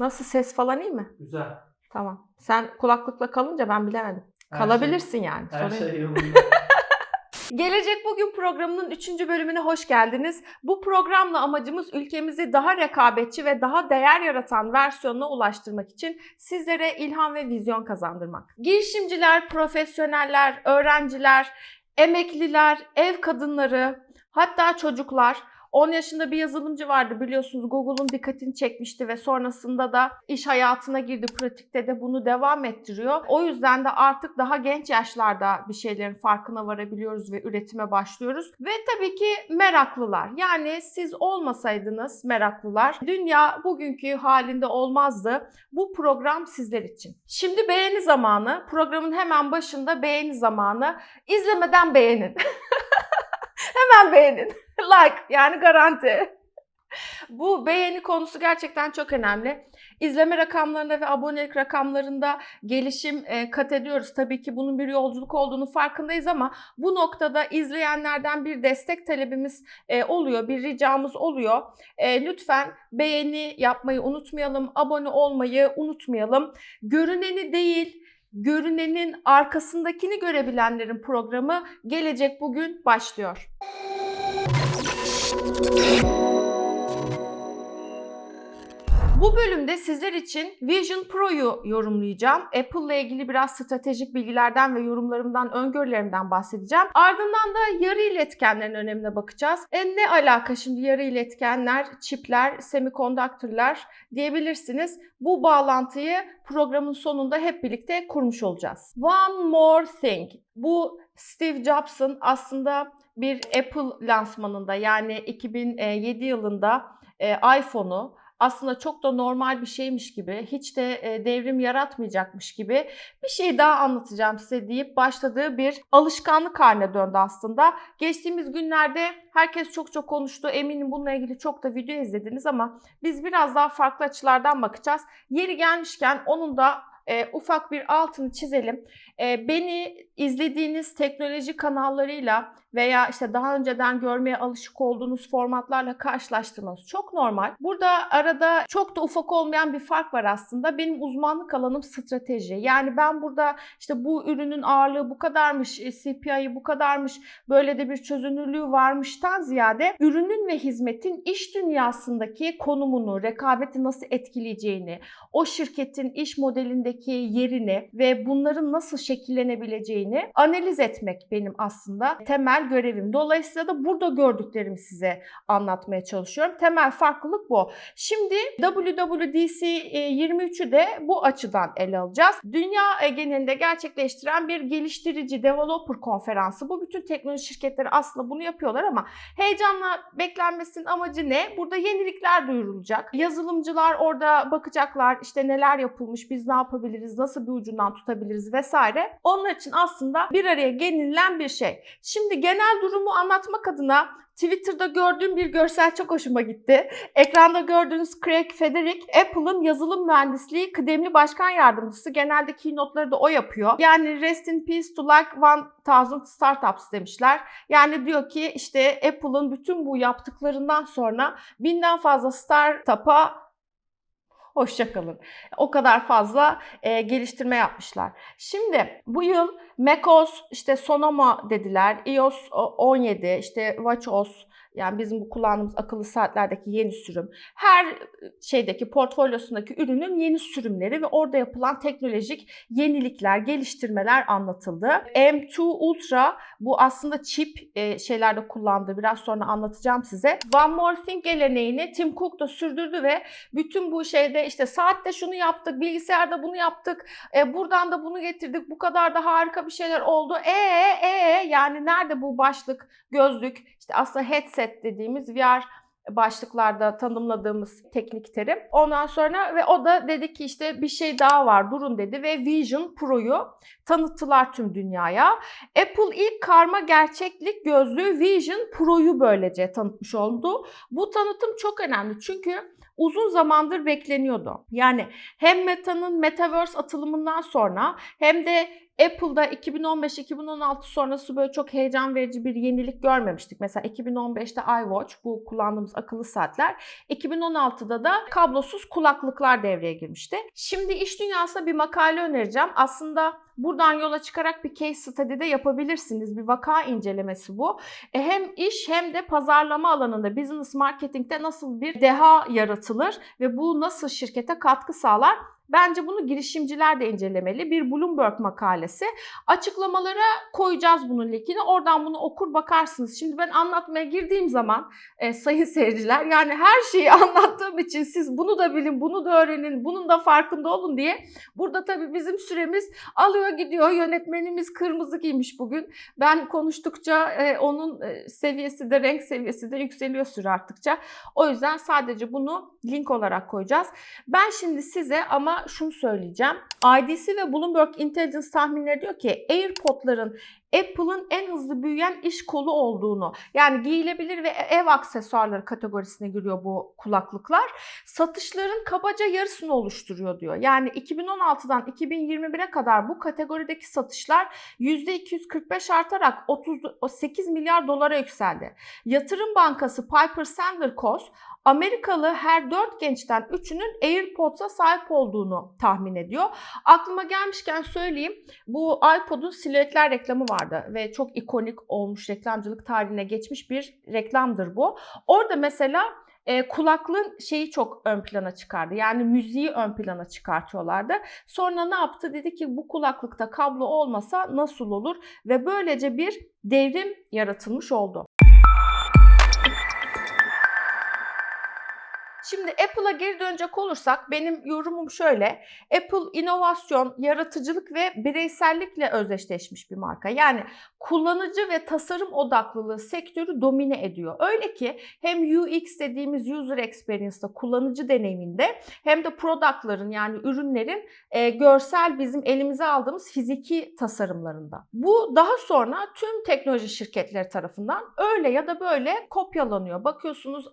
Nasıl ses falan iyi mi? Güzel. Tamam. Sen kulaklıkla kalınca ben bilemedim. Her Kalabilirsin yani. Her Sorun yok. şey yolunda. Gelecek Bugün programının 3. bölümüne hoş geldiniz. Bu programla amacımız ülkemizi daha rekabetçi ve daha değer yaratan versiyonuna ulaştırmak için sizlere ilham ve vizyon kazandırmak. Girişimciler, profesyoneller, öğrenciler, emekliler, ev kadınları, hatta çocuklar 10 yaşında bir yazılımcı vardı biliyorsunuz Google'un dikkatini çekmişti ve sonrasında da iş hayatına girdi. Pratikte de bunu devam ettiriyor. O yüzden de artık daha genç yaşlarda bir şeylerin farkına varabiliyoruz ve üretime başlıyoruz. Ve tabii ki meraklılar. Yani siz olmasaydınız meraklılar dünya bugünkü halinde olmazdı. Bu program sizler için. Şimdi beğeni zamanı. Programın hemen başında beğeni zamanı. İzlemeden beğenin. hemen beğenin. like yani garanti. Bu beğeni konusu gerçekten çok önemli. İzleme rakamlarında ve abonelik rakamlarında gelişim e, kat ediyoruz. Tabii ki bunun bir yolculuk olduğunu farkındayız ama bu noktada izleyenlerden bir destek talebimiz e, oluyor, bir ricamız oluyor. E, lütfen beğeni yapmayı unutmayalım, abone olmayı unutmayalım. Görüneni değil, görünenin arkasındakini görebilenlerin programı Gelecek Bugün başlıyor. Bu bölümde sizler için Vision Pro'yu yorumlayacağım. Apple ile ilgili biraz stratejik bilgilerden ve yorumlarımdan, öngörülerimden bahsedeceğim. Ardından da yarı iletkenlerin önemine bakacağız. E ne alaka şimdi yarı iletkenler, çipler, semikondaktörler diyebilirsiniz. Bu bağlantıyı programın sonunda hep birlikte kurmuş olacağız. One more thing. Bu Steve Jobs'ın aslında bir Apple lansmanında yani 2007 yılında e, iPhone'u aslında çok da normal bir şeymiş gibi, hiç de e, devrim yaratmayacakmış gibi bir şey daha anlatacağım size deyip başladığı bir alışkanlık haline döndü aslında. Geçtiğimiz günlerde herkes çok çok konuştu. Eminim bununla ilgili çok da video izlediniz ama biz biraz daha farklı açılardan bakacağız. Yeri gelmişken onun da e, ufak bir altını çizelim. E, beni izlediğiniz teknoloji kanallarıyla veya işte daha önceden görmeye alışık olduğunuz formatlarla karşılaştırmanız çok normal. Burada arada çok da ufak olmayan bir fark var aslında. Benim uzmanlık alanım strateji. Yani ben burada işte bu ürünün ağırlığı bu kadarmış, e, CPI'yi bu kadarmış, böyle de bir çözünürlüğü varmıştan ziyade ürünün ve hizmetin iş dünyasındaki konumunu, rekabeti nasıl etkileyeceğini, o şirketin iş modelindeki yerini ve bunların nasıl şekillenebileceğini analiz etmek benim aslında temel görevim. Dolayısıyla da burada gördüklerimi size anlatmaya çalışıyorum. Temel farklılık bu. Şimdi WWDC 23'ü de bu açıdan ele alacağız. Dünya e, genelinde gerçekleştiren bir geliştirici developer konferansı. Bu bütün teknoloji şirketleri aslında bunu yapıyorlar ama heyecanla beklenmesinin amacı ne? Burada yenilikler duyurulacak. Yazılımcılar orada bakacaklar işte neler yapılmış, biz ne yapabiliriz, nasıl bir ucundan tutabiliriz vesaire. Onlar için aslında bir araya gelinilen bir şey. Şimdi genel durumu anlatmak adına Twitter'da gördüğüm bir görsel çok hoşuma gitti. Ekranda gördüğünüz Craig Federick, Apple'ın yazılım mühendisliği kıdemli başkan yardımcısı. Genelde keynote'ları da o yapıyor. Yani rest in peace to like 1000 startups demişler. Yani diyor ki işte Apple'ın bütün bu yaptıklarından sonra binden fazla startup'a Hoşçakalın. O kadar fazla e, geliştirme yapmışlar. Şimdi bu yıl macOS, işte Sonoma dediler, iOS 17, işte WatchOS, yani bizim bu kullandığımız akıllı saatlerdeki yeni sürüm. Her şeydeki portfolyosundaki ürünün yeni sürümleri ve orada yapılan teknolojik yenilikler, geliştirmeler anlatıldı. M2 Ultra bu aslında çip şeylerde kullandığı biraz sonra anlatacağım size. One More Thing geleneğini Tim Cook da sürdürdü ve bütün bu şeyde işte saatte şunu yaptık, bilgisayarda bunu yaptık, e, buradan da bunu getirdik, bu kadar da harika bir şeyler oldu. E e yani nerede bu başlık, gözlük, işte aslında headset dediğimiz VR başlıklarda tanımladığımız teknik terim. Ondan sonra ve o da dedi ki işte bir şey daha var durun dedi ve Vision Pro'yu tanıttılar tüm dünyaya. Apple ilk karma gerçeklik gözlüğü Vision Pro'yu böylece tanıtmış oldu. Bu tanıtım çok önemli çünkü uzun zamandır bekleniyordu. Yani hem Meta'nın Metaverse atılımından sonra hem de Apple'da 2015-2016 sonrası böyle çok heyecan verici bir yenilik görmemiştik. Mesela 2015'te iWatch bu kullandığımız akıllı saatler. 2016'da da kablosuz kulaklıklar devreye girmişti. Şimdi iş dünyasına bir makale önereceğim. Aslında buradan yola çıkarak bir case study de yapabilirsiniz. Bir vaka incelemesi bu. E hem iş hem de pazarlama alanında business marketingte nasıl bir deha yaratılır ve bu nasıl şirkete katkı sağlar? Bence bunu girişimciler de incelemeli. Bir Bloomberg makalesi. Açıklamalara koyacağız bunun linkini. Oradan bunu okur bakarsınız. Şimdi ben anlatmaya girdiğim zaman e, sayın seyirciler yani her şeyi anlattığım için siz bunu da bilin, bunu da öğrenin, bunun da farkında olun diye burada tabii bizim süremiz alıyor gidiyor. Yönetmenimiz kırmızı giymiş bugün. Ben konuştukça e, onun e, seviyesi de renk seviyesi de yükseliyor süre arttıkça. O yüzden sadece bunu link olarak koyacağız. Ben şimdi size ama şunu söyleyeceğim. IDC ve Bloomberg Intelligence tahminleri diyor ki AirPod'ların Apple'ın en hızlı büyüyen iş kolu olduğunu yani giyilebilir ve ev aksesuarları kategorisine giriyor bu kulaklıklar. Satışların kabaca yarısını oluşturuyor diyor. Yani 2016'dan 2021'e kadar bu kategorideki satışlar %245 artarak 38 milyar dolara yükseldi. Yatırım bankası Piper Sandler Coase Amerikalı her 4 gençten 3'ünün AirPods'a sahip olduğunu tahmin ediyor. Aklıma gelmişken söyleyeyim. Bu iPod'un silüetler reklamı vardı ve çok ikonik olmuş reklamcılık tarihine geçmiş bir reklamdır bu. Orada mesela e, kulaklığın şeyi çok ön plana çıkardı. Yani müziği ön plana çıkartıyorlardı. Sonra ne yaptı? Dedi ki bu kulaklıkta kablo olmasa nasıl olur? Ve böylece bir devrim yaratılmış oldu. Şimdi Apple'a geri dönecek olursak benim yorumum şöyle. Apple inovasyon, yaratıcılık ve bireysellikle özdeşleşmiş bir marka. Yani kullanıcı ve tasarım odaklılığı sektörü domine ediyor. Öyle ki hem UX dediğimiz user experience'da kullanıcı deneyiminde hem de product'ların yani ürünlerin e, görsel bizim elimize aldığımız fiziki tasarımlarında. Bu daha sonra tüm teknoloji şirketleri tarafından öyle ya da böyle kopyalanıyor. Bakıyorsunuz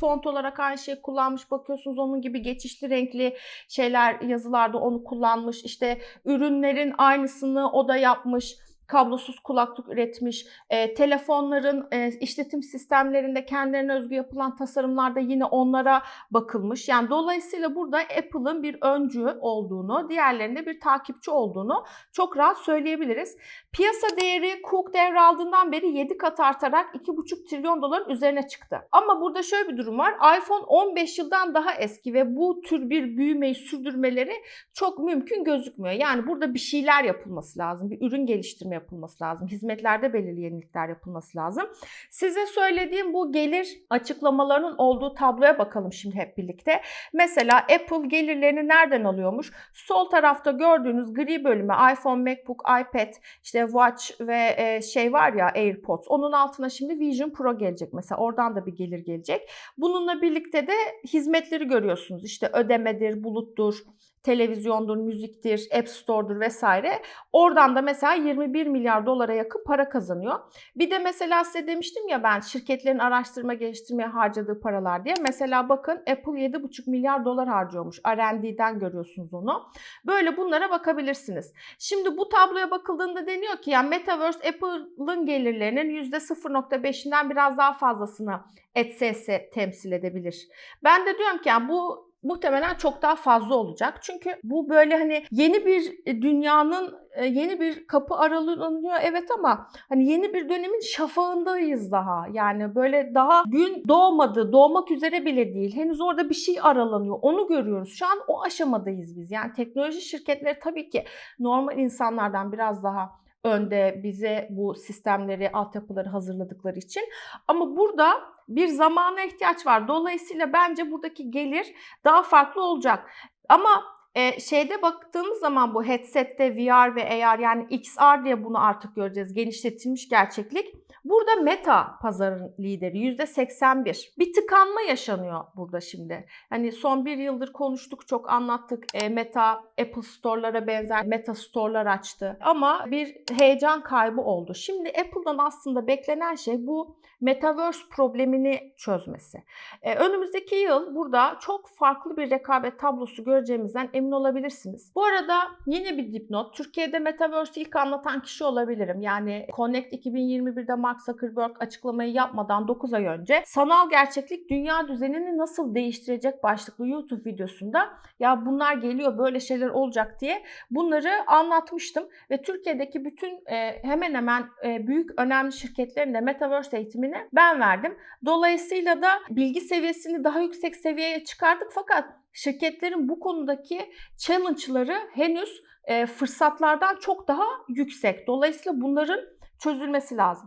font olarak aynı şey kullanmış bakıyorsunuz onun gibi geçişli renkli şeyler yazılarda onu kullanmış. İşte ürünlerin aynısını o da yapmış kablosuz kulaklık üretmiş. E, telefonların e, işletim sistemlerinde kendilerine özgü yapılan tasarımlarda yine onlara bakılmış. Yani dolayısıyla burada Apple'ın bir öncü olduğunu, diğerlerinde bir takipçi olduğunu çok rahat söyleyebiliriz. Piyasa değeri Cook devraldığından beri 7 kat artarak 2,5 trilyon doların üzerine çıktı. Ama burada şöyle bir durum var. iPhone 15 yıldan daha eski ve bu tür bir büyümeyi sürdürmeleri çok mümkün gözükmüyor. Yani burada bir şeyler yapılması lazım. Bir ürün geliştirme yapılması lazım. Hizmetlerde belirli yenilikler yapılması lazım. Size söylediğim bu gelir açıklamalarının olduğu tabloya bakalım şimdi hep birlikte. Mesela Apple gelirlerini nereden alıyormuş? Sol tarafta gördüğünüz gri bölüme iPhone, MacBook, iPad, işte Watch ve e, şey var ya AirPods. Onun altına şimdi Vision Pro gelecek mesela. Oradan da bir gelir gelecek. Bununla birlikte de hizmetleri görüyorsunuz. İşte ödemedir, buluttur, televizyondur, müziktir, App Store'dur vesaire. Oradan da mesela 21 milyar dolara yakın para kazanıyor. Bir de mesela size demiştim ya ben şirketlerin araştırma geliştirmeye harcadığı paralar diye. Mesela bakın Apple 7,5 milyar dolar harcıyormuş. R&D'den görüyorsunuz onu. Böyle bunlara bakabilirsiniz. Şimdi bu tabloya bakıldığında deniyor ki yani Metaverse Apple'ın gelirlerinin %0.5'inden biraz daha fazlasını ETS temsil edebilir. Ben de diyorum ki yani bu muhtemelen çok daha fazla olacak. Çünkü bu böyle hani yeni bir e, dünyanın e, yeni bir kapı aralanıyor evet ama hani yeni bir dönemin şafağındayız daha. Yani böyle daha gün doğmadı, doğmak üzere bile değil. Henüz orada bir şey aralanıyor. Onu görüyoruz. Şu an o aşamadayız biz. Yani teknoloji şirketleri tabii ki normal insanlardan biraz daha önde bize bu sistemleri, altyapıları hazırladıkları için. Ama burada bir zamana ihtiyaç var. Dolayısıyla bence buradaki gelir daha farklı olacak. Ama e, şeyde baktığımız zaman bu headsette VR ve AR yani XR diye bunu artık göreceğiz. Genişletilmiş gerçeklik. Burada Meta pazarın lideri %81. Bir tıkanma yaşanıyor burada şimdi. Hani son bir yıldır konuştuk, çok anlattık. E, Meta Apple Store'lara benzer Meta Store'lar açtı. Ama bir heyecan kaybı oldu. Şimdi Apple'dan aslında beklenen şey bu Metaverse problemini çözmesi. E, önümüzdeki yıl burada çok farklı bir rekabet tablosu göreceğimizden emin olabilirsiniz. Bu arada yine bir dipnot. Türkiye'de Metaverse'i ilk anlatan kişi olabilirim. Yani Connect 2021'de Mark Zuckerberg açıklamayı yapmadan 9 ay önce sanal gerçeklik dünya düzenini nasıl değiştirecek başlıklı YouTube videosunda ya bunlar geliyor böyle şeyler olacak diye bunları anlatmıştım ve Türkiye'deki bütün e, hemen hemen e, büyük önemli şirketlerin de Metaverse eğitimini ben verdim. Dolayısıyla da bilgi seviyesini daha yüksek seviyeye çıkardık fakat şirketlerin bu konudaki challenge'ları henüz e, fırsatlardan çok daha yüksek. Dolayısıyla bunların çözülmesi lazım.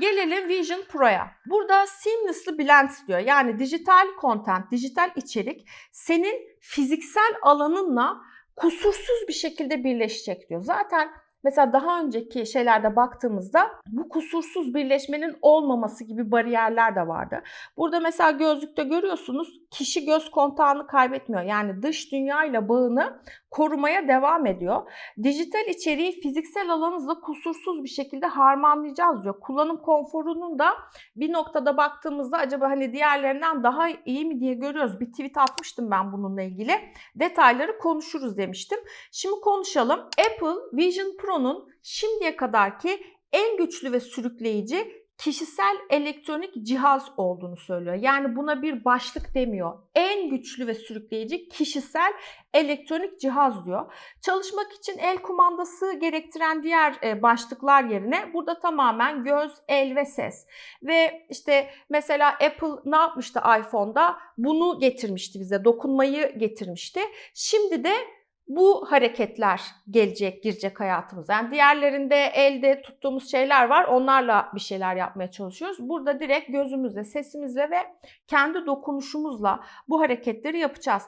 Gelelim Vision Pro'ya. Burada seamlessly blend diyor. Yani dijital content, dijital içerik senin fiziksel alanınla kusursuz bir şekilde birleşecek diyor. Zaten Mesela daha önceki şeylerde baktığımızda bu kusursuz birleşmenin olmaması gibi bariyerler de vardı. Burada mesela gözlükte görüyorsunuz kişi göz kontağını kaybetmiyor. Yani dış dünya ile bağını korumaya devam ediyor. Dijital içeriği fiziksel alanınızla kusursuz bir şekilde harmanlayacağız diyor. Kullanım konforunun da bir noktada baktığımızda acaba hani diğerlerinden daha iyi mi diye görüyoruz. Bir tweet atmıştım ben bununla ilgili. Detayları konuşuruz demiştim. Şimdi konuşalım. Apple Vision Pro'nun şimdiye kadarki en güçlü ve sürükleyici kişisel elektronik cihaz olduğunu söylüyor. Yani buna bir başlık demiyor. En güçlü ve sürükleyici kişisel elektronik cihaz diyor. Çalışmak için el kumandası gerektiren diğer e, başlıklar yerine burada tamamen göz, el ve ses. Ve işte mesela Apple ne yapmıştı iPhone'da? Bunu getirmişti bize. Dokunmayı getirmişti. Şimdi de bu hareketler gelecek, girecek hayatımıza. Yani diğerlerinde elde tuttuğumuz şeyler var. Onlarla bir şeyler yapmaya çalışıyoruz. Burada direkt gözümüzle, sesimizle ve kendi dokunuşumuzla bu hareketleri yapacağız.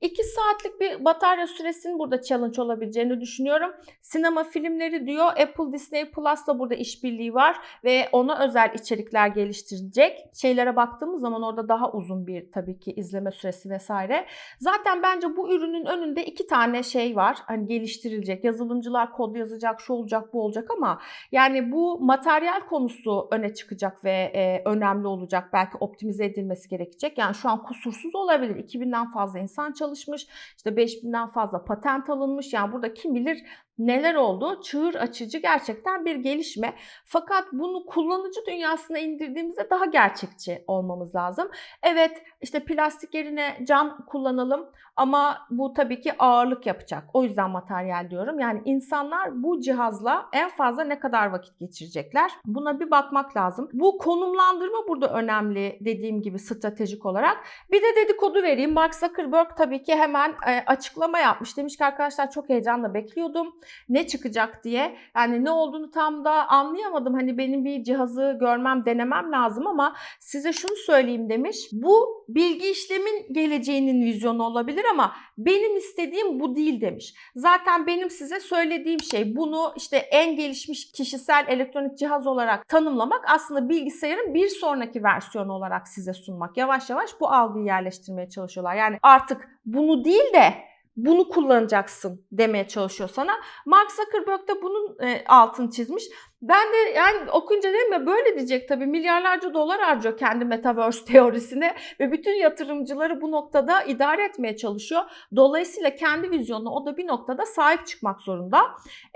2 saatlik bir batarya süresinin burada challenge olabileceğini düşünüyorum. Sinema filmleri diyor. Apple Disney Plus'la burada işbirliği var ve ona özel içerikler geliştirecek. Şeylere baktığımız zaman orada daha uzun bir tabii ki izleme süresi vesaire. Zaten bence bu ürünün önünde iki tane şey var. Hani geliştirilecek. Yazılımcılar kod yazacak, şu olacak, bu olacak ama yani bu materyal konusu öne çıkacak ve e, önemli olacak. Belki optimize edilmesi gerekecek. Yani şu an kusursuz olabilir. 2000'den fazla insan çalışmış. İşte 5000'den fazla patent alınmış. Yani burada kim bilir neler oldu? Çığır açıcı gerçekten bir gelişme. Fakat bunu kullanıcı dünyasına indirdiğimizde daha gerçekçi olmamız lazım. Evet işte plastik yerine cam kullanalım ama bu tabii ki ağırlık yapacak. O yüzden materyal diyorum. Yani insanlar bu cihazla en fazla ne kadar vakit geçirecekler? Buna bir bakmak lazım. Bu konumlandırma burada önemli dediğim gibi stratejik olarak. Bir de dedikodu vereyim. Mark Zuckerberg tabii ki hemen e, açıklama yapmış. Demiş ki arkadaşlar çok heyecanla bekliyordum ne çıkacak diye. Yani ne olduğunu tam da anlayamadım. Hani benim bir cihazı görmem, denemem lazım ama size şunu söyleyeyim demiş. Bu bilgi işlemin geleceğinin vizyonu olabilir ama benim istediğim bu değil demiş. Zaten benim size söylediğim şey bunu işte en gelişmiş kişisel elektronik cihaz olarak tanımlamak aslında bilgisayarın bir sonraki versiyonu olarak size sunmak. Yavaş yavaş bu algıyı yerleştirmeye çalışıyorlar. Yani artık bunu değil de bunu kullanacaksın demeye çalışıyor sana. Mark Zuckerberg de bunun e, altını çizmiş. Ben de yani okuyunca dedim ya böyle diyecek tabii milyarlarca dolar harcıyor kendi metaverse teorisine ve bütün yatırımcıları bu noktada idare etmeye çalışıyor. Dolayısıyla kendi vizyonuna o da bir noktada sahip çıkmak zorunda.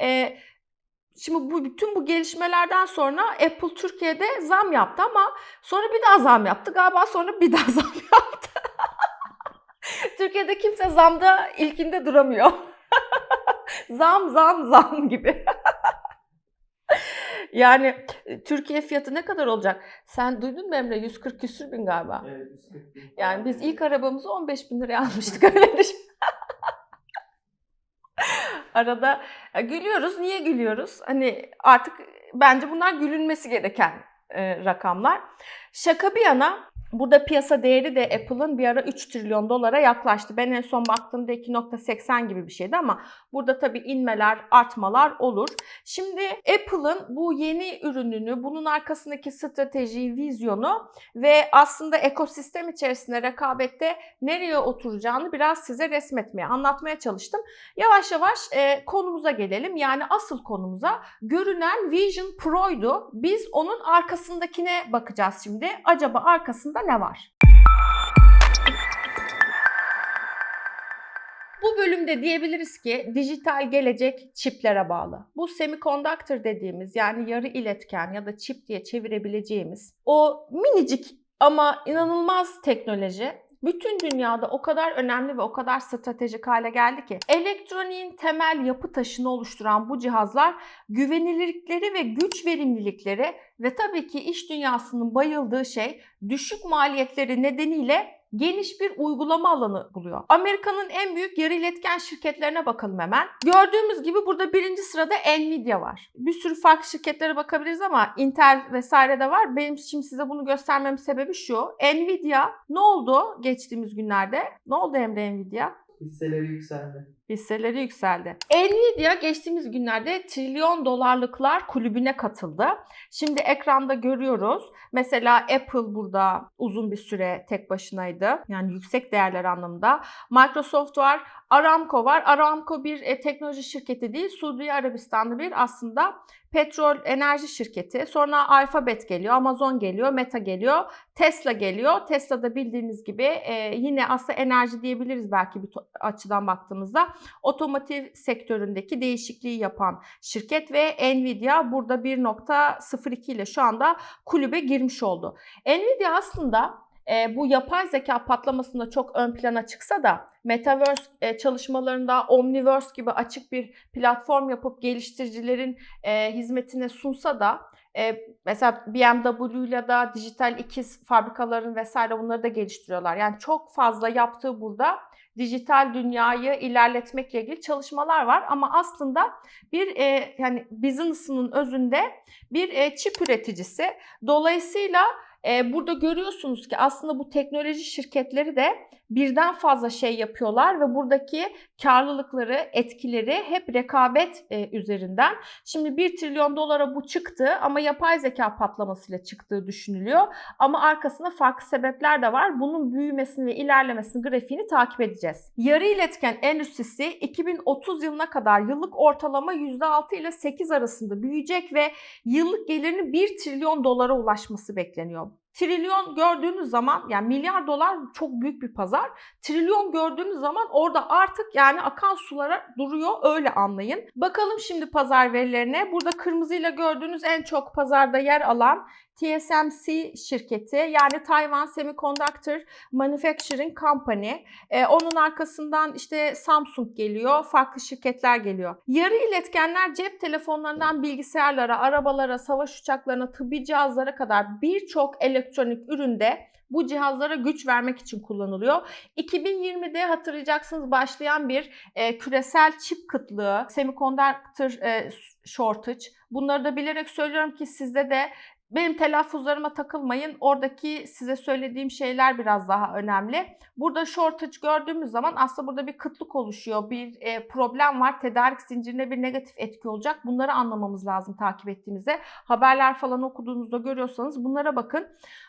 E, Şimdi bu bütün bu gelişmelerden sonra Apple Türkiye'de zam yaptı ama sonra bir daha zam yaptı. Galiba sonra bir daha zam yaptı. Türkiye'de kimse zamda ilkinde duramıyor. zam zam zam gibi. yani Türkiye fiyatı ne kadar olacak? Sen duydun mu Emre? 140 küsür bin galiba. Evet, 140 bin. Yani biz ilk arabamızı 15 bin liraya almıştık öyle düşün. Arada ya gülüyoruz. Niye gülüyoruz? Hani artık bence bunlar gülünmesi gereken e, rakamlar. Şaka bir yana Burada piyasa değeri de Apple'ın bir ara 3 trilyon dolara yaklaştı. Ben en son baktığımda 2.80 gibi bir şeydi ama burada tabii inmeler, artmalar olur. Şimdi Apple'ın bu yeni ürününü, bunun arkasındaki strateji, vizyonu ve aslında ekosistem içerisinde rekabette nereye oturacağını biraz size resmetmeye, anlatmaya çalıştım. Yavaş yavaş e, konumuza gelelim. Yani asıl konumuza görünen Vision Pro'ydu. Biz onun arkasındakine bakacağız şimdi. Acaba arkasında aslında ne var? Bu bölümde diyebiliriz ki dijital gelecek çiplere bağlı. Bu semiconductor dediğimiz yani yarı iletken ya da çip diye çevirebileceğimiz o minicik ama inanılmaz teknoloji bütün dünyada o kadar önemli ve o kadar stratejik hale geldi ki elektroniğin temel yapı taşını oluşturan bu cihazlar güvenilirlikleri ve güç verimlilikleri ve tabii ki iş dünyasının bayıldığı şey düşük maliyetleri nedeniyle geniş bir uygulama alanı buluyor. Amerika'nın en büyük yarı iletken şirketlerine bakalım hemen. Gördüğümüz gibi burada birinci sırada Nvidia var. Bir sürü farklı şirketlere bakabiliriz ama Intel vesaire de var. Benim şimdi size bunu göstermemin sebebi şu. Nvidia ne oldu geçtiğimiz günlerde? Ne oldu Emre Nvidia? Hisseleri yükseldi. Hisseleri yükseldi. Nvidia geçtiğimiz günlerde trilyon dolarlıklar kulübüne katıldı. Şimdi ekranda görüyoruz. Mesela Apple burada uzun bir süre tek başınaydı. Yani yüksek değerler anlamında. Microsoft var, Aramco var. Aramco bir e, teknoloji şirketi değil, Suudi Arabistan'da bir aslında petrol enerji şirketi. Sonra Alphabet geliyor, Amazon geliyor, Meta geliyor, Tesla geliyor. Tesla da bildiğiniz gibi e, yine aslında enerji diyebiliriz belki bir açıdan baktığımızda. Otomotiv sektöründeki değişikliği yapan şirket ve Nvidia burada 1.02 ile şu anda kulübe girmiş oldu. Nvidia aslında e, bu yapay zeka patlamasında çok ön plana çıksa da Metaverse e, çalışmalarında Omniverse gibi açık bir platform yapıp geliştiricilerin e, hizmetine sunsa da e, mesela BMW ile de dijital ikiz fabrikaların vesaire bunları da geliştiriyorlar. Yani çok fazla yaptığı burada dijital dünyayı ilerletmekle ilgili çalışmalar var ama aslında bir e, yani business'ının özünde bir e, çip üreticisi. Dolayısıyla burada görüyorsunuz ki aslında bu teknoloji şirketleri de birden fazla şey yapıyorlar ve buradaki karlılıkları, etkileri hep rekabet e, üzerinden. Şimdi 1 trilyon dolara bu çıktı ama yapay zeka patlamasıyla çıktığı düşünülüyor. Ama arkasında farklı sebepler de var. Bunun büyümesini ve ilerlemesini grafiğini takip edeceğiz. Yarı iletken endüstrisi 2030 yılına kadar yıllık ortalama %6 ile 8 arasında büyüyecek ve yıllık gelirini 1 trilyon dolara ulaşması bekleniyor. Trilyon gördüğünüz zaman yani milyar dolar çok büyük bir pazar. Trilyon gördüğünüz zaman orada artık yani akan sulara duruyor öyle anlayın. Bakalım şimdi pazar verilerine. Burada kırmızıyla gördüğünüz en çok pazarda yer alan TSMC şirketi yani Taiwan Semiconductor Manufacturing Company. Ee, onun arkasından işte Samsung geliyor, farklı şirketler geliyor. Yarı iletkenler cep telefonlarından bilgisayarlara, arabalara, savaş uçaklarına, tıbbi cihazlara kadar birçok elektronik üründe bu cihazlara güç vermek için kullanılıyor. 2020'de hatırlayacaksınız başlayan bir e, küresel çip kıtlığı, semiconductor e, shortage. Bunları da bilerek söylüyorum ki sizde de benim telaffuzlarıma takılmayın. Oradaki size söylediğim şeyler biraz daha önemli. Burada shortage gördüğümüz zaman aslında burada bir kıtlık oluşuyor. Bir e, problem var. Tedarik zincirine bir negatif etki olacak. Bunları anlamamız lazım takip ettiğimizde. Haberler falan okuduğunuzda görüyorsanız bunlara bakın.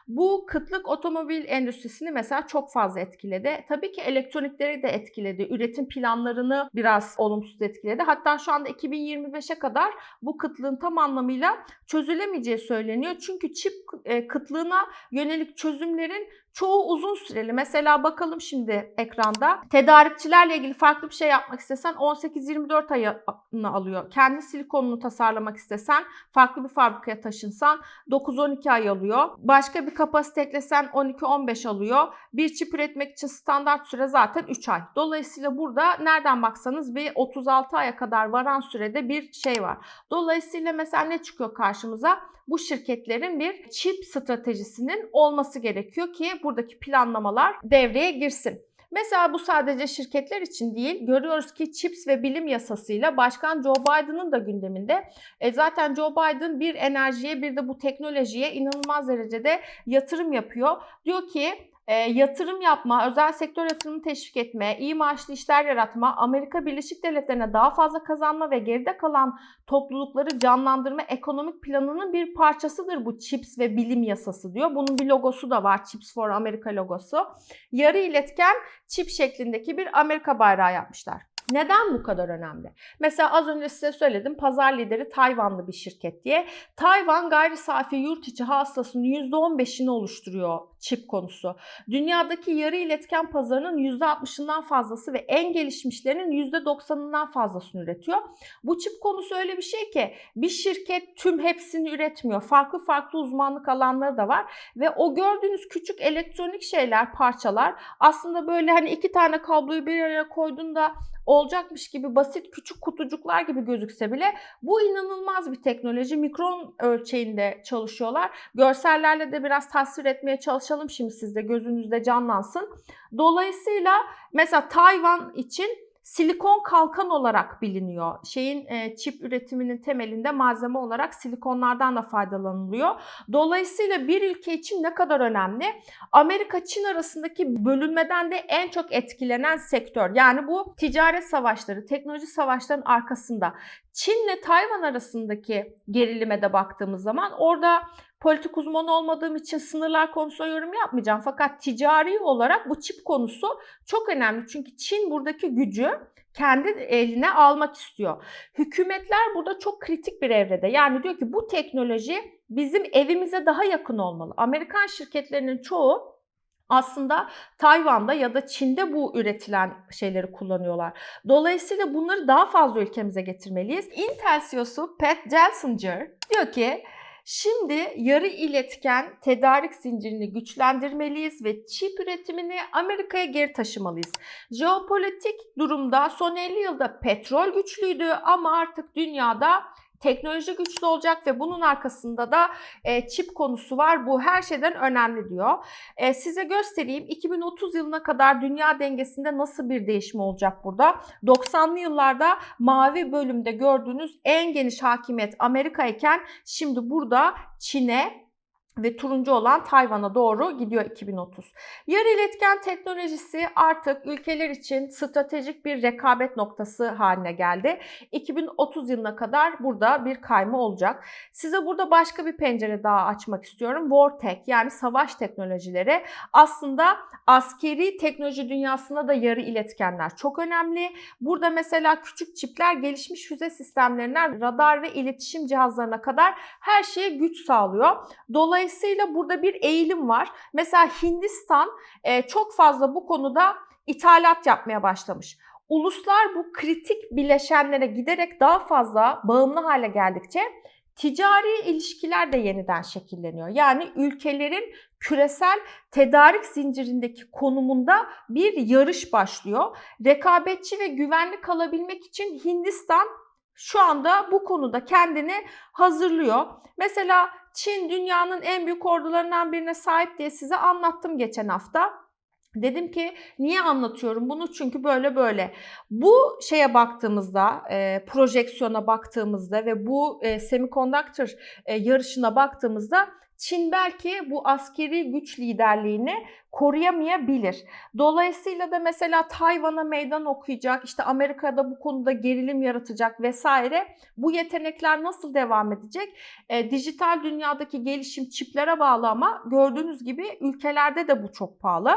Bu kıtlık otomobil endüstrisini mesela çok fazla etkiledi. Tabii ki elektronikleri de etkiledi. Üretim planlarını biraz olumsuz etkiledi. Hatta şu anda 2025'e kadar bu kıtlığın tam anlamıyla çözülemeyeceği söyleniyor. Çünkü çip e, kıtlığına yönelik çözümlerin çoğu uzun süreli. Mesela bakalım şimdi ekranda. Tedarikçilerle ilgili farklı bir şey yapmak istesen 18-24 ayını alıyor. Kendi silikonunu tasarlamak istesen farklı bir fabrikaya taşınsan 9-12 ay alıyor. Başka bir kapasite eklesen 12-15 alıyor. Bir çip üretmek için standart süre zaten 3 ay. Dolayısıyla burada nereden baksanız bir 36 aya kadar varan sürede bir şey var. Dolayısıyla mesela ne çıkıyor karşımıza? Bu şirketlerin bir çip stratejisinin olması gerekiyor ki buradaki planlamalar devreye girsin. Mesela bu sadece şirketler için değil. Görüyoruz ki Chips ve Bilim Yasası'yla Başkan Joe Biden'ın da gündeminde. E zaten Joe Biden bir enerjiye bir de bu teknolojiye inanılmaz derecede yatırım yapıyor. Diyor ki e, yatırım yapma, özel sektör yatırımını teşvik etme, iyi maaşlı işler yaratma, Amerika Birleşik Devletleri'ne daha fazla kazanma ve geride kalan toplulukları canlandırma ekonomik planının bir parçasıdır bu CHIPS ve bilim yasası diyor. Bunun bir logosu da var CHIPS for America logosu. Yarı iletken çip şeklindeki bir Amerika bayrağı yapmışlar. Neden bu kadar önemli? Mesela az önce size söyledim pazar lideri Tayvanlı bir şirket diye. Tayvan gayri safi yurt içi hasılasının %15'ini oluşturuyor çip konusu. Dünyadaki yarı iletken pazarının %60'ından fazlası ve en gelişmişlerinin %90'ından fazlasını üretiyor. Bu çip konusu öyle bir şey ki bir şirket tüm hepsini üretmiyor. Farklı farklı uzmanlık alanları da var ve o gördüğünüz küçük elektronik şeyler, parçalar aslında böyle hani iki tane kabloyu bir araya koyduğunda olacakmış gibi basit küçük kutucuklar gibi gözükse bile bu inanılmaz bir teknoloji. Mikron ölçeğinde çalışıyorlar. Görsellerle de biraz tasvir etmeye çalışalım şimdi sizde gözünüzde canlansın. Dolayısıyla mesela Tayvan için silikon kalkan olarak biliniyor. Şeyin e, çip üretiminin temelinde malzeme olarak silikonlardan da faydalanılıyor. Dolayısıyla bir ülke için ne kadar önemli? Amerika Çin arasındaki bölünmeden de en çok etkilenen sektör. Yani bu ticaret savaşları, teknoloji savaşlarının arkasında. Çin'le Tayvan arasındaki gerilime de baktığımız zaman orada politik uzmanı olmadığım için sınırlar konusunda yorum yapmayacağım. Fakat ticari olarak bu çip konusu çok önemli. Çünkü Çin buradaki gücü kendi eline almak istiyor. Hükümetler burada çok kritik bir evrede. Yani diyor ki bu teknoloji bizim evimize daha yakın olmalı. Amerikan şirketlerinin çoğu aslında Tayvan'da ya da Çin'de bu üretilen şeyleri kullanıyorlar. Dolayısıyla bunları daha fazla ülkemize getirmeliyiz. Intel CEO'su Pat Gelsinger diyor ki Şimdi yarı iletken tedarik zincirini güçlendirmeliyiz ve çip üretimini Amerika'ya geri taşımalıyız. Jeopolitik durumda son 50 yılda petrol güçlüydü ama artık dünyada teknoloji güçlü olacak ve bunun arkasında da e, çip konusu var. Bu her şeyden önemli diyor. E, size göstereyim 2030 yılına kadar dünya dengesinde nasıl bir değişim olacak burada. 90'lı yıllarda mavi bölümde gördüğünüz en geniş hakimiyet Amerika iken şimdi burada Çin'e ve turuncu olan Tayvan'a doğru gidiyor 2030. Yarı iletken teknolojisi artık ülkeler için stratejik bir rekabet noktası haline geldi. 2030 yılına kadar burada bir kayma olacak. Size burada başka bir pencere daha açmak istiyorum. Wartech yani savaş teknolojileri. Aslında askeri teknoloji dünyasında da yarı iletkenler çok önemli. Burada mesela küçük çipler gelişmiş füze sistemlerinden radar ve iletişim cihazlarına kadar her şeye güç sağlıyor. Dolayısıyla Dolayısıyla burada bir eğilim var. Mesela Hindistan e, çok fazla bu konuda ithalat yapmaya başlamış. Uluslar bu kritik bileşenlere giderek daha fazla bağımlı hale geldikçe ticari ilişkiler de yeniden şekilleniyor. Yani ülkelerin küresel tedarik zincirindeki konumunda bir yarış başlıyor. Rekabetçi ve güvenli kalabilmek için Hindistan şu anda bu konuda kendini hazırlıyor. Mesela Çin dünyanın en büyük ordularından birine sahip diye size anlattım geçen hafta. Dedim ki niye anlatıyorum bunu? Çünkü böyle böyle. Bu şeye baktığımızda, e, projeksiyona baktığımızda ve bu e, semiconductor e, yarışına baktığımızda Çin belki bu askeri güç liderliğini koruyamayabilir. Dolayısıyla da mesela Tayvan'a meydan okuyacak, işte Amerika'da bu konuda gerilim yaratacak vesaire. Bu yetenekler nasıl devam edecek? E, dijital dünyadaki gelişim çiplere bağlı ama gördüğünüz gibi ülkelerde de bu çok pahalı.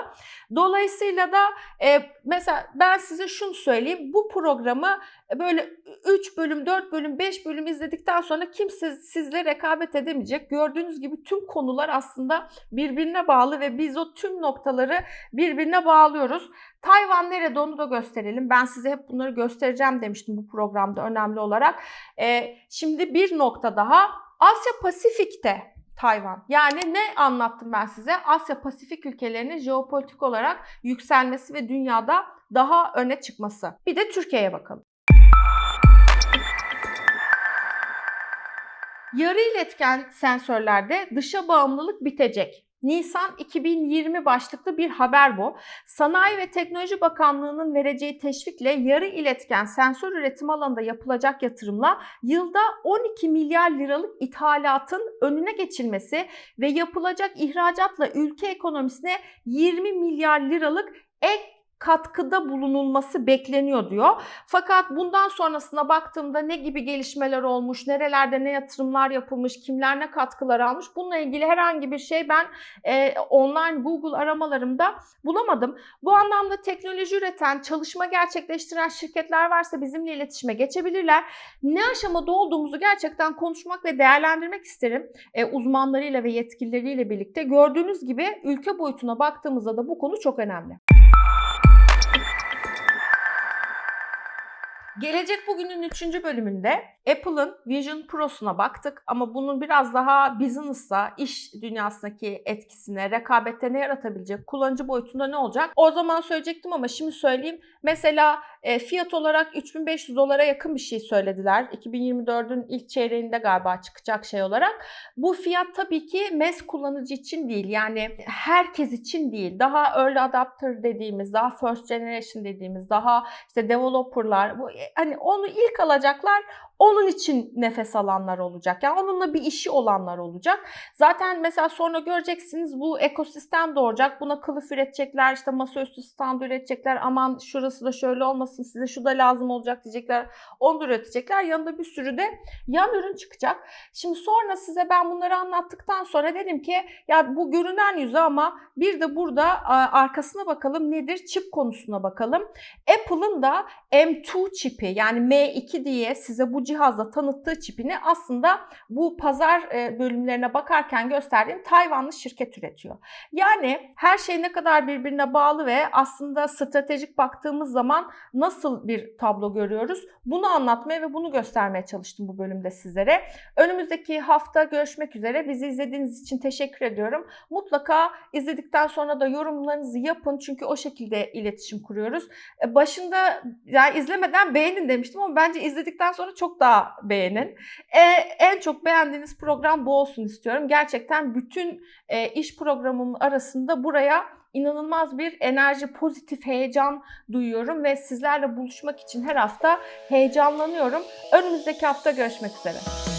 Dolayısıyla da e, mesela ben size şunu söyleyeyim. Bu programı böyle 3 bölüm, 4 bölüm, 5 bölüm izledikten sonra kimse sizle rekabet edemeyecek. Gördüğünüz gibi tüm konular aslında birbirine bağlı ve biz o tüm noktaları birbirine bağlıyoruz. Tayvan nerede onu da gösterelim. Ben size hep bunları göstereceğim demiştim bu programda önemli olarak. Ee, şimdi bir nokta daha Asya Pasifik'te Tayvan. Yani ne anlattım ben size? Asya Pasifik ülkelerinin jeopolitik olarak yükselmesi ve dünyada daha öne çıkması. Bir de Türkiye'ye bakalım. Yarı iletken sensörlerde dışa bağımlılık bitecek. Nisan 2020 başlıklı bir haber bu. Sanayi ve Teknoloji Bakanlığı'nın vereceği teşvikle yarı iletken sensör üretim alanında yapılacak yatırımla yılda 12 milyar liralık ithalatın önüne geçilmesi ve yapılacak ihracatla ülke ekonomisine 20 milyar liralık ek katkıda bulunulması bekleniyor diyor. Fakat bundan sonrasına baktığımda ne gibi gelişmeler olmuş, nerelerde ne yatırımlar yapılmış, kimler ne katkılar almış bununla ilgili herhangi bir şey ben e, online Google aramalarımda bulamadım. Bu anlamda teknoloji üreten, çalışma gerçekleştiren şirketler varsa bizimle iletişime geçebilirler. Ne aşamada olduğumuzu gerçekten konuşmak ve değerlendirmek isterim e, uzmanlarıyla ve yetkilileriyle birlikte. Gördüğünüz gibi ülke boyutuna baktığımızda da bu konu çok önemli. Gelecek Bugün'ün 3. bölümünde Apple'ın Vision Pro'suna baktık ama bunun biraz daha business'a, iş dünyasındaki etkisine, rekabette ne yaratabilecek, kullanıcı boyutunda ne olacak? O zaman söyleyecektim ama şimdi söyleyeyim. Mesela e, fiyat olarak 3500 dolara yakın bir şey söylediler. 2024'ün ilk çeyreğinde galiba çıkacak şey olarak. Bu fiyat tabii ki MES kullanıcı için değil. Yani herkes için değil. Daha early adapter dediğimiz, daha first generation dediğimiz, daha işte developerlar, bu, hani onu ilk alacaklar onun için nefes alanlar olacak. Yani onunla bir işi olanlar olacak. Zaten mesela sonra göreceksiniz bu ekosistem doğacak. Buna kılıf üretecekler, işte masaüstü stand üretecekler. Aman şurası da şöyle olmasın, size şu da lazım olacak diyecekler. Onu da üretecekler. Yanında bir sürü de yan ürün çıkacak. Şimdi sonra size ben bunları anlattıktan sonra dedim ki ya bu görünen yüzü ama bir de burada arkasına bakalım nedir? Çip konusuna bakalım. Apple'ın da M2 çipi yani M2 diye size bu cihazla tanıttığı çipini aslında bu pazar bölümlerine bakarken gösterdiğim Tayvanlı şirket üretiyor. Yani her şey ne kadar birbirine bağlı ve aslında stratejik baktığımız zaman nasıl bir tablo görüyoruz? Bunu anlatmaya ve bunu göstermeye çalıştım bu bölümde sizlere. Önümüzdeki hafta görüşmek üzere. Bizi izlediğiniz için teşekkür ediyorum. Mutlaka izledikten sonra da yorumlarınızı yapın çünkü o şekilde iletişim kuruyoruz. Başında yani izlemeden beğenin demiştim ama bence izledikten sonra çok daha beğenin. Ee, en çok beğendiğiniz program bu olsun istiyorum. Gerçekten bütün e, iş programımın arasında buraya inanılmaz bir enerji, pozitif heyecan duyuyorum ve sizlerle buluşmak için her hafta heyecanlanıyorum. Önümüzdeki hafta görüşmek üzere.